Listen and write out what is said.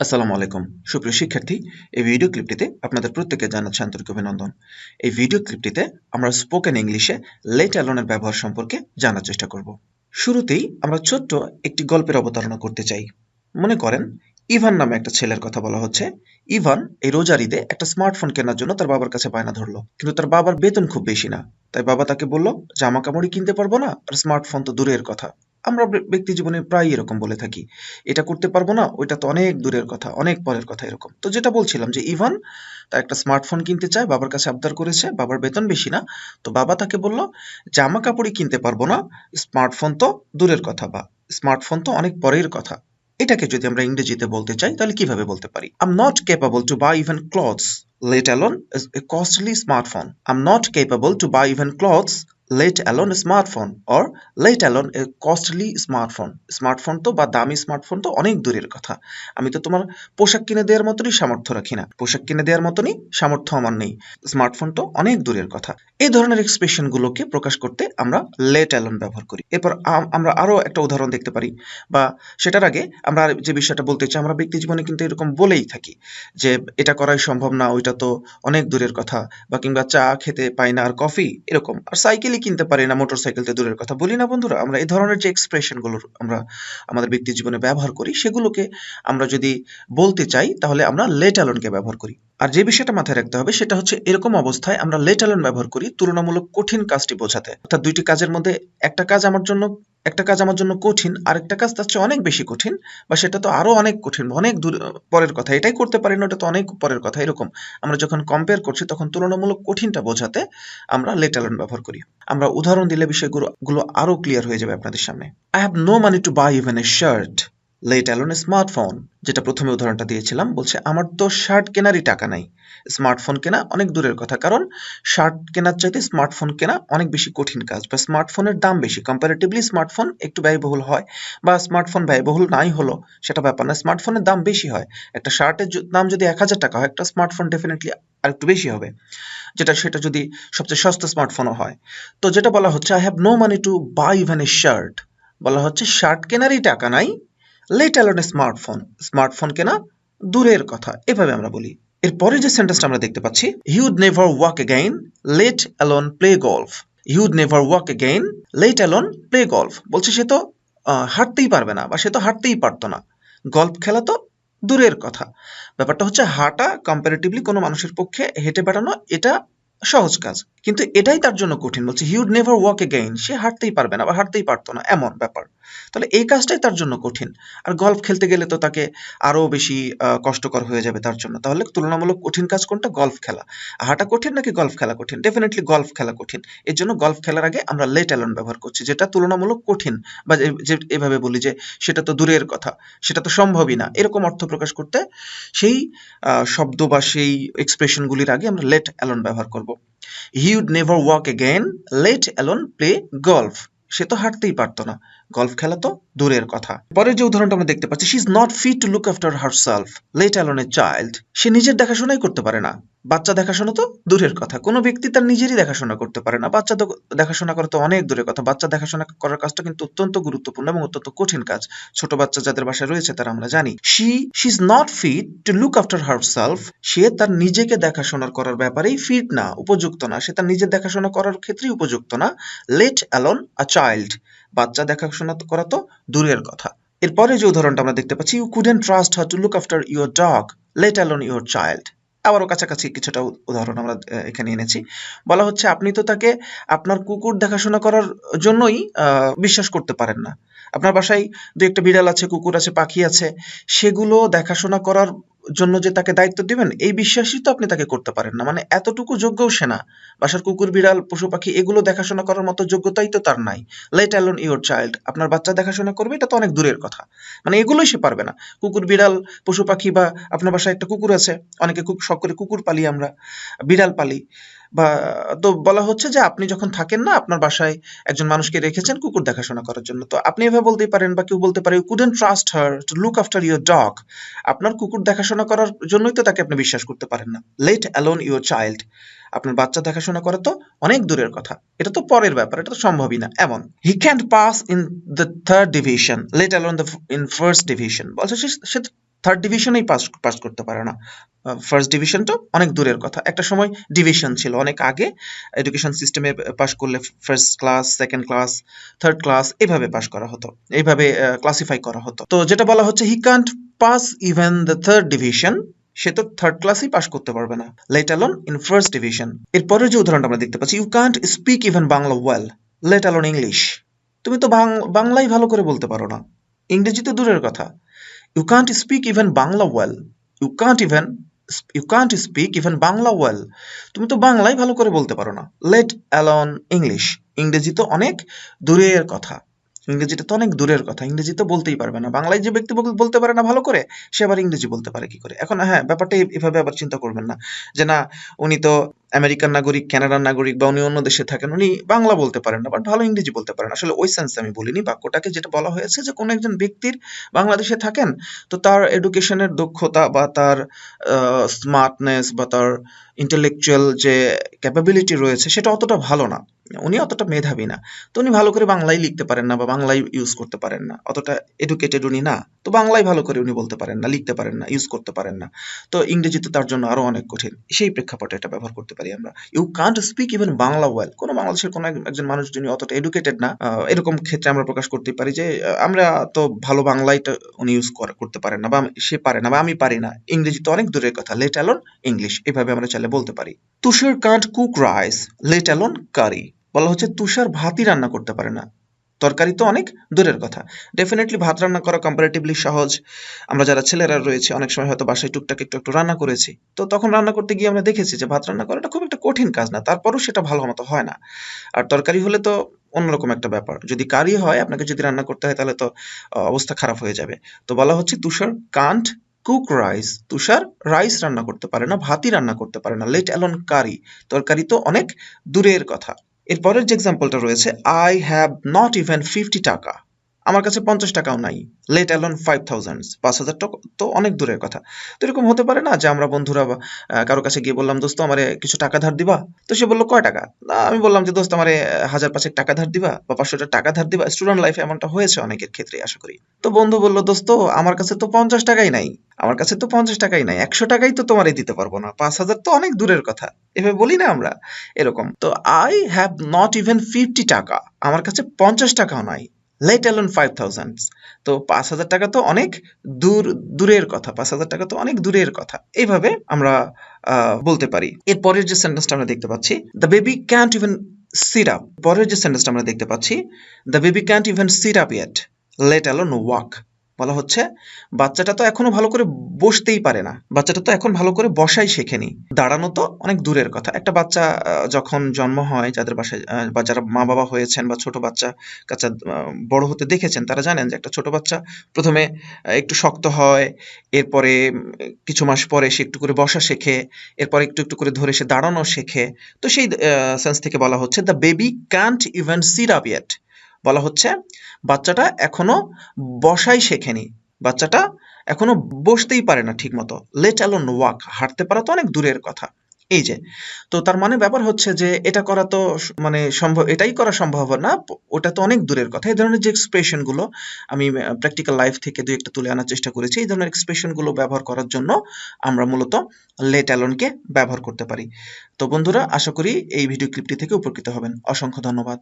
আসসালামু আলাইকুম। সুপ্রিয় শিক্ষার্থী, এই ভিডিও ক্লিপটিতে আপনাদের প্রত্যেকে জানাচ্ছি আন্তরিক অভিনন্দন। এই ভিডিও ক্লিপটিতে আমরা স্পোকেন ইংলিশে লেট অ্যালোনের ব্যবহার সম্পর্কে জানার চেষ্টা করব। শুরুতেই আমরা ছোট্ট একটি গল্পের অবতারণা করতে চাই। মনে করেন, ইভান নামে একটা ছেলের কথা বলা হচ্ছে। ইভান এই রোজার ঈদে একটা স্মার্টফোন কেনার জন্য তার বাবার কাছে বায়না ধরলো। কিন্তু তার বাবার বেতন খুব বেশি না। তাই বাবা তাকে বলল, জামা কাপড়ই কিনতে পারব না, আর স্মার্টফোন তো দূরের কথা। আমরা ব্যক্তি জীবনে প্রায় এরকম বলে থাকি। এটা করতে পারব না, ওইটা তো অনেক দূরের কথা, অনেক পরের কথা এরকম। তো যেটা বলছিলাম যে, ইভান তার একটা স্মার্টফোন কিনতে চায়, বাবার কাছে আবদার করেছে, বাবার বেতন বেশি না। তো বাবা তাকে বলল জামা কাপড়ই কিনতে পারব না স্মার্টফোন তো দূরের কথা বা স্মার্টফোন তো অনেক পরের কথা। এটাকে যদি আমরা ইংরেজিতে বলতে চাই, তাহলে কীভাবে বলতে পারি? I'm not capable to buy even clothes let alone a costly smartphone I'm not capable to buy even clothes let alone smartphone or let alone a costly smartphone smartphone তো বা দামি স্মার্টফোন তো অনেক দূরের কথা। আমি তো তোমার পোশাক কিনে দেওয়ার মতনই সামর্থ্য রাখি না। পোশাক কিনে দেওয়ার মতনই সামর্থ্য আমার নেই। স্মার্টফোন তো অনেক দূরের কথা। এই ধরনের এক্সপ্রেশন গুলোকে প্রকাশ করতে আমরা লেট অ্যালোন ব্যবহার করি। এরপর আম- আমরা আরও একটা উদাহরণ দেখতে পারি বা সেটার আগে আমরা যে বিষয়টা বলতে চাই, আমরা ব্যক্তি জীবনে কিন্তু এরকম বলেই থাকি যে এটা করাই সম্ভব না, ওইটা তো অনেক দূরের কথা। বা কিংবা চা খেতে পাই না আর কফি এরকম। আর সাইকেলই কিনতে পারি না মোটর সাইকেল তো দূরের কথা। বলি না বন্ধুরা, আমরা এই ধরনের যে এক্সপ্রেশনগুলো আমরা আমাদের ব্যক্তি জীবনে ব্যবহার করি, সেগুলোকে আমরা যদি বলতে চাই, তাহলে আমরা লেট অ্যালনকে ব্যবহার করি। আর যে বিষয়টা মাথায় রাখতে হবে, সেটা হচ্ছে এরকম অবস্থায় আমরা লেট অ্যালন ব্যবহার করি, তুলনামূলক কঠিন কাজটি বোঝাতে। অর্থাৎ দুইটি কাজের মধ্যে একটা কাজ আমার জন্য একটা কাজ আমার জন্য কঠিন, আরেকটা কাজ তার চেয়ে অনেক বেশি কঠিন, বা সেটা তো আরও অনেক কঠিন, অনেক দূর, পরের কথা। এটাই করতে পারি না, ওটা তো অনেক পরের কথা, এরকম। আমরা যখন কম্পেয়ার করছি, তখন তুলনামূলক কঠিনটা বোঝাতে আমরা লেট অ্যালোন ব্যবহার করি। আমরা উদাহরণ দিলে বিষয়গুলো, গুলো আরও ক্লিয়ার হয়ে যাবে আপনাদের সামনে। I have no money to buy even a shirt let alone smartphone যেটা প্রথমে উদাহরণটা দিয়েছিলাম, বলছে, আমার তো শার্ট কেনারই টাকা নাই। স্মার্টফোন কেনা অনেক দূরের কথা, কারণ শার্ট কেনার চাইতে স্মার্টফোন কেনা অনেক বেশি কঠিন কাজ বা স্মার্টফোনের দাম বেশি। কম্পারেটিভলি স্মার্টফোন একটু ব্যয়বহুল হয় বা স্মার্টফোন ব্যয়বহুল নাই হলো সেটা ব্যাপার না স্মার্টফোনের দাম বেশি হয়। একটা শার্টের দাম যদি এক হাজার টাকা হয়, একটা স্মার্টফোন ডেফিনেটলি আরেকটু বেশি হবে, যেটা, সেটা যদি সবচেয়ে সস্তা স্মার্টফোনও হয়। তো যেটা বলা হচ্ছে I have no money to buy even a shirt বলা হচ্ছে শার্ট কেনারই টাকা নাই লেট অ্যালোন স্মার্টফোন স্মার্টফোন কেনা দূরের কথা, এভাবে আমরা বলি। এরপরে যে সেন্টেন্সটা আমরা দেখতে পাচ্ছি he would never walk again let alone play golf he would never walk again let alone play golf বলছে সে তো হাঁটতেই পারবে না বা সে তো হাঁটতেই পারতো না। গল্ফ খেলা তো দূরের কথা। ব্যাপারটা হচ্ছে হাঁটা কম্পারেটিভলি কোনো মানুষের পক্ষে হেঁটে বেড়ানো এটা সহজ কাজ। কিন্তু এটাই তার জন্য কঠিন। বলছে he would never walk again সে হাঁটতেই পারবে না বা হাঁটতেই পারতো না, এমন ব্যাপার। তাহলে এই কাজটাই তার জন্য কঠিন। আর গল্ফ খেলতে গেলে তো তাকে আরও বেশি কষ্টকর হয়ে যাবে তার জন্য। তাহলে তুলনামূলক কঠিন কাজ কোনটা? গল্ফ খেলা। হাঁটা কঠিন নাকি গল্ফ খেলা কঠিন? ডেফিনেটলি গল্ফ খেলা কঠিন। এর জন্য গল্ফ খেলার আগে আমরা লেট অ্যালন ব্যবহার করছি, যেটা তুলনামূলক কঠিন। বা যে- এভাবে বলি যে, সেটা তো দূরের কথা। সেটা তো সম্ভবই না। এরকম অর্থ প্রকাশ করতে সেই শব্দ বা সেই এক্সপ্রেশনগুলির আগে আমরা লেট অ্যালন ব্যবহার করব। He would never walk again let alone play golf সে তো হাঁটতেই পারতো না। গলফ খেলা তো দূরের কথা। পরের যে উদাহরণটা আমরা দেখতে পাচ্ছি she is not fit to look after herself let alone a child সে নিজের দেখাশোনাই করতে পারে না। বাচ্চা দেখাশোনা তো দূরের কথা, কোনো ব্যক্তি তার নিজেরই দেখাশোনা করতে পারে না। বাচ্চা তো দেখাশোনা করা তো অনেক দূরের কথা, বাচ্চা দেখাশোনা করার কাজটা কিন্তু অত্যন্ত গুরুত্বপূর্ণ এবং অত্যন্ত কঠিন কাজ। ছোট বাচ্চা যাদের বাসায় রয়েছে তারা আমরা জানি she she is not fit to look after herself সে তার নিজেকে দেখাশোনা করার ব্যাপারেই ফিট না, উপযুক্ত না। সে তার নিজের দেখাশোনা করার ক্ষেত্রেই উপযুক্ত না লেট অ্যালোন আ চাইল্ড বাচ্চা দেখাশোনা করা তো দূরের কথা। এরপরে যে উদাহরণটা আমরা দেখতে পাচ্ছি you couldn't trust her to look after your dog let alone your child আবারও কাছাকাছি কিছুটা উদাহরণ আমরা এখানে এনেছি। বলা হচ্ছে, আপনি তো তাকে আপনার কুকুর দেখাশোনা করার জন্যই বিশ্বাস করতে পারেন না। আপনার বাসায় দু একটা বিড়াল আছে, কুকুর আছে, পাখি আছে, সেগুলো দেখাশোনা করার জন্য যে তাকে দায়িত্ব দিবেন, এই বিশ্বাসই তো আপনি তাকে করতে পারেন না। মানে এতটুকু যোগ্যও সে না। বাসার কুকুর, বিড়াল, পশু পাখি, এগুলো দেখাশোনা করার মতো যোগ্যতাই তো তার নাই। লেট অ্যালোন ইউর চাইল্ড আপনার বাচ্চা দেখাশোনা করবে, এটা তো অনেক দূরের কথা। মানে এগুলোই সে পারবে না। কুকুর, বিড়াল, পশু পাখি বা আপনার বাসায় একটা কুকুর আছে, অনেকে খুব শখ করে কুকুর পালি আমরা, বিড়াল পালি। বা, তো বলা হচ্ছে যে আপনি যখন থাকেন না, আপনার বাসায় একজন মানুষকে রেখেছেন কুকুর দেখাশোনা করার জন্য। তো আপনি এভাবে বলতেই পারেন বা কেউ বলতে পারে you couldn't trust her to look after your dog আপনার কুকুর দেখাশোনা করার জন্যই তো তাকে আপনি বিশ্বাস করতে পারেন না। লেট অ্যালোন ইউর চাইল্ড আপনার বাচ্চা দেখাশোনা করা তো অনেক দূরের কথা। এটা তো পরের ব্যাপার, এটা তো সম্ভবই না। এমন। He can't pass in the third division let alone the in first division বলছে সে থার্ড ডিভিশনেই পাস পাস করতে পারে না। ফার্স্ট ডিভিশন তো অনেক দূরের কথা। একটা সময় ডিভিশন ছিল, অনেক আগে এডুকেশন সিস্টেমে পাস করলে first class second class third class এভাবে পাস করা হতো এইভাবে ক্লাসিফাই করা হতো। তো যেটা বলা হচ্ছে he can't pass even the third division সে তো থার্ড ক্লাসেই পাস করতে পারবে না let alone in first division এরপরের যে উদাহরণটা আমরা দেখতে পাচ্ছি you can't speak even Bangla well let alone English তুমি তো বাংলাই ভালো করে বলতে পারো না। ইংরেজি তো দূরের কথা। You can't speak even Bangla well you can't even you can't speak even Bangla well তুমি তো বাংলাই ভালো করে বলতে পারো না। লেট অ্যালন ইংলিশ ইংরেজি তো অনেক দূরের কথা। ইংরেজিটা তো অনেক দূরের কথা, ইংরেজি তো বলতেই পারবে না। বাংলায় যে ব্যক্তি বলতে পারে না ভালো করে, সে আবার ইংরেজি বলতে পারে কি করে? এখন হ্যাঁ ব্যাপারটা এভাবে আবার চিন্তা করবেন না যে না, উনি তো আমেরিকান নাগরিক, কানাডার নাগরিক বা উনি অন্য দেশে থাকেন, উনি বাংলা বলতে পারেন না, বাট ভালো ইংরেজি বলতে পারেন। আসলে ওই সেন্সে আমি বলিনি, বাক্যটাকে যেটা বলা হয়েছে যে কোনো একজন ব্যক্তির বাংলাদেশে থাকেন, তো তার এডুকেশনের দক্ষতা বা তার স্মার্টনেস বা তার ইন্টেলেকচুয়াল যে ক্যাপাবিলিটি রয়েছে, সেটা অতটা ভালো না। উনি অতটা মেধাবী না। তো উনি ভালো করে বাংলাই লিখতে পারেন না বা বাংলাই ইউজ করতে পারেন না। অতটা এডুকেটেড উনি না। তো বাংলাই ভালো করে উনি বলতে পারেন না, লিখতে পারেন না ইউজ করতে পারেন না। তো ইংরেজিতে তার জন্য আরও অনেক কঠিন। সেই প্রেক্ষাপটে এটা ব্যবহার করতে পারি আমরা। You can't speak even Bangla well কোনো বাংলাদেশের কোনো একজন মানুষ যিনি অতটা এডুকেটেড না এরকম ক্ষেত্রে আমরা প্রকাশ করতে পারি যে আমরা তো ভালো বাংলাইটা উনি ইউজ করতে পারেন না বা সে পারে না বা আমি পারি না। ইংরেজি তো অনেক দূরের কথা। লেট অ্যালন ইংলিশ এভাবে আমরা চাইলে বলতে পারি। Tushar can't cook rice let alone curry বলা হচ্ছে তুষার ভাতই রান্না করতে পারে না। তরকারি তো অনেক দূরের কথা। ডেফিনেটলি ভাত রান্না করা কম্পারেটিভলি সহজ। আমরা যারা ছেলেরা রয়েছে, অনেক সময় হয়তো বাসায় টুকটাক একটু একটু রান্না করেছি। তো তখন রান্না করতে গিয়ে আমরা দেখেছি যে ভাত রান্না করাটা খুব একটা কঠিন কাজ না, তারপরও সেটা ভালো মতো হয় না। আর তরকারি হলে তো অন্যরকম একটা ব্যাপার। যদি কারি হয়, আপনাকে যদি রান্না করতে হয়, তাহলে তো অবস্থা খারাপ হয়ে যাবে। তো বলা হচ্ছে Tushar can't cook rice Tushar rice রান্না করতে পারে না, ভাতই রান্না করতে পারে না লেট অ্যালন কারি তরকারি তো অনেক দূরের কথা। এরপরের যে এক্সাম্পলটা রয়েছে I have not even fifty taka. আমার কাছে পঞ্চাশ টাকাও নাই। লেট অ্যালন ফাইভ থাউজেন্ড পাঁচ হাজার টাকা তো অনেক দূরের কথা। তো এরকম হতে পারে না যে আমরা বন্ধুরা বা, কারও কাছে গিয়ে বললাম দোস্ত আমারে কিছু টাকা ধার দিবা? তো সে বলল কয় টাকা? আমি বললাম যে দোস্ত আমারে হাজার পাঁচেক টাকা ধার দিবা বা পাঁচশোটা টাকা ধার দিবা। স্টুডেন্ট লাইফে এমনটা হয়েছে অনেকের ক্ষেত্রে আশা করি। তো বন্ধু বলল দোস্ত আমার কাছে তো পঞ্চাশ টাকাই নাই। আমার কাছে তো পঞ্চাশ টাকাই নাই। একশো টাকাই তো তোমারে দিতে পারব না। পাঁচ হাজার তো অনেক দূরের কথা। এভাবে বলি না আমরা। এরকম। তো I have not even fifty taka. আমার কাছে পঞ্চাশ টাকাও নাই। লেট অ্যালোন ফাইভ থাউজেন্ড তো পাঁচ হাজার টাকা তো অনেক দূর, দূরের কথা, পাঁচ হাজার টাকা তো অনেক দূরের কথা। এইভাবে আমরা বলতে পারি। এর পরের যে সেন্টেন্সটা আমরা দেখতে পাচ্ছি the baby can't even sit up পরের যে সেন্টেন্সটা আমরা দেখতে পাচ্ছি the baby can't even sit up yet let alone walk বলা হচ্ছে, বাচ্চাটা তো এখনও ভালো করে বসতেই পারে না। বাচ্চাটা তো এখন ভালো করে বসাই শেখেনি। দাঁড়ানো তো অনেক দূরের কথা। একটা বাচ্চা যখন জন্ম হয়, যাদের বাসায় বা যারা মা বাবা হয়েছেন বা ছোট বাচ্চা কাচ্চা বড় হতে দেখেছেন, তারা জানেন যে একটা ছোট বাচ্চা প্রথমে একটু শক্ত হয়, এরপরে কিছু মাস পরে সে একটু করে বসা শেখে, এরপরে একটু একটু করে ধরে সে দাঁড়ানো শেখে। তো সেই সেন্স থেকে বলা হচ্ছে the baby can't even sit up yet বলা হচ্ছে, বাচ্চাটা এখনও বসাই শেখেনি। বাচ্চাটা এখনও বসতেই পারে না ঠিক মতো লেট অ্যালোন ওয়াক হাঁটতে পারা তো অনেক দূরের কথা। এই যে, তো তার মানে ব্যাপার হচ্ছে যে এটা করা তো মানে সম্ভব, এটাই করা সম্ভব না, ওটা তো অনেক দূরের কথা। এই ধরনের যে এক্সপ্রেশনগুলো আমি প্র্যাকটিক্যাল লাইফ থেকে দুই একটা তুলে আনার চেষ্টা করেছি, এই ধরনের এক্সপ্রেশনগুলো ব্যবহার করার জন্য আমরা মূলত লেট অ্যালোনকে ব্যবহার করতে পারি। তো বন্ধুরা, আশা করি এই ভিডিও ক্লিপটি থেকে উপকৃত হবেন। অসংখ্য ধন্যবাদ।